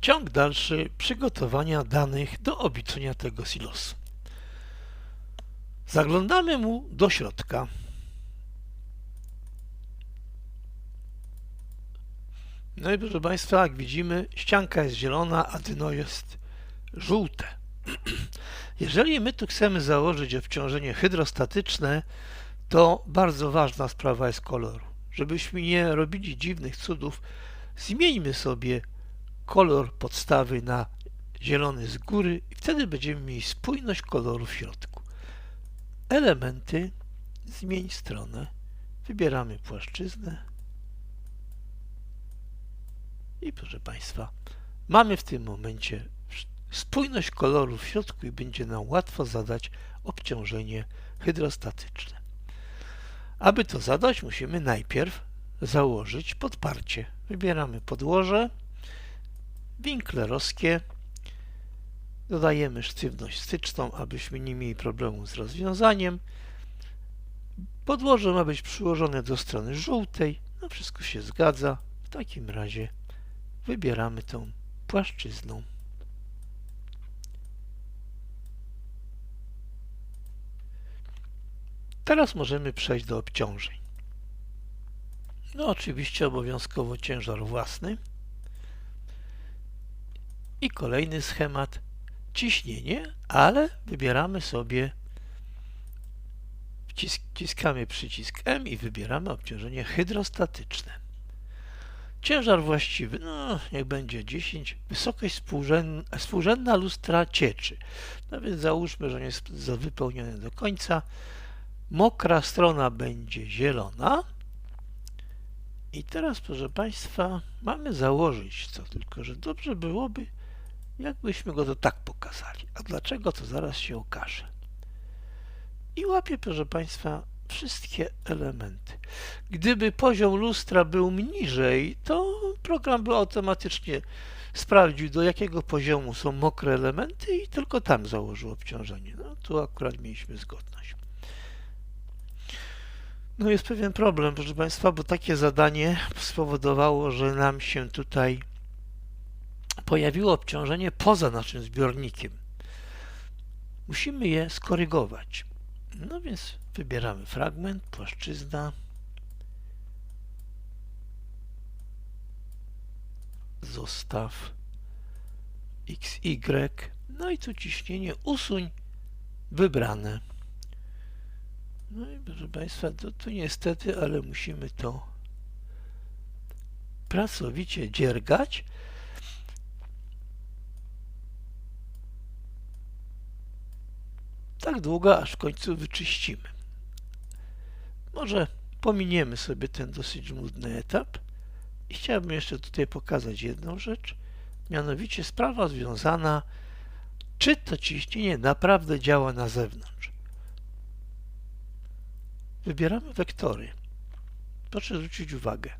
Ciąg dalszy przygotowania danych do obliczenia tego silosu. Zaglądamy mu do środka. No i proszę Państwa, jak widzimy, ścianka jest zielona, a dno jest żółte. Jeżeli my tu chcemy założyć obciążenie hydrostatyczne, to bardzo ważna sprawa jest koloru. Żebyśmy nie robili dziwnych cudów, zmieńmy sobie kolor podstawy na zielony z góry i wtedy będziemy mieli spójność koloru w środku. Elementy, zmień stronę, wybieramy płaszczyznę i proszę Państwa, mamy w tym momencie spójność koloru w środku i będzie nam łatwo zadać obciążenie hydrostatyczne. Aby to zadać, musimy najpierw założyć podparcie. Wybieramy podłoże, winklerowskie, dodajemy sztywność styczną, abyśmy nie mieli problemu z rozwiązaniem. Podłoże ma być przyłożone do strony żółtej, no wszystko się zgadza. W takim razie wybieramy tą płaszczyzną. Teraz możemy przejść do obciążeń. No oczywiście obowiązkowo ciężar własny. I kolejny schemat ciśnienie, ale wybieramy sobie wciskamy przycisk M i wybieramy obciążenie hydrostatyczne. Ciężar właściwy, no niech będzie 10. Wysokość współrzędna, współrzędna lustra cieczy. No więc załóżmy, że nie jest wypełnione do końca. Mokra strona będzie zielona. I teraz, proszę Państwa, mamy założyć co, tylko że dobrze byłoby, jakbyśmy go to tak pokazali. A dlaczego, to zaraz się okaże. I łapię, proszę Państwa, wszystkie elementy. Gdyby poziom lustra był niżej, to program by automatycznie sprawdził, do jakiego poziomu są mokre elementy i tylko tam założył obciążenie. No, tu akurat mieliśmy zgodność. No jest pewien problem, proszę Państwa, bo takie zadanie spowodowało, że nam się tutaj pojawiło obciążenie poza naszym zbiornikiem. Musimy je skorygować. No więc wybieramy fragment, płaszczyzna, zostaw XY, no i tu ciśnienie usuń wybrane. No i proszę Państwa, to, to niestety, ale musimy to pracowicie dziergać. Tak długo, aż w końcu wyczyścimy. Może pominiemy sobie ten dosyć nudny etap i chciałbym jeszcze tutaj pokazać jedną rzecz, mianowicie sprawa związana, czy to ciśnienie naprawdę działa na zewnątrz. Wybieramy wektory. Proszę zwrócić uwagę.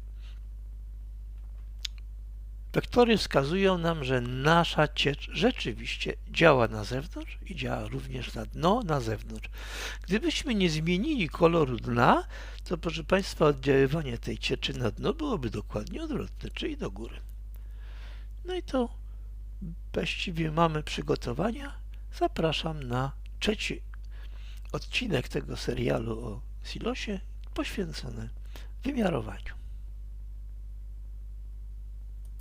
Wektory wskazują nam, że nasza ciecz rzeczywiście działa na zewnątrz i działa również na dno, na zewnątrz. Gdybyśmy nie zmienili koloru dna, to proszę Państwa oddziaływanie tej cieczy na dno byłoby dokładnie odwrotne, czyli do góry. No i to właściwie mamy przygotowania. Zapraszam na trzeci odcinek tego serialu o silosie poświęcony wymiarowaniu.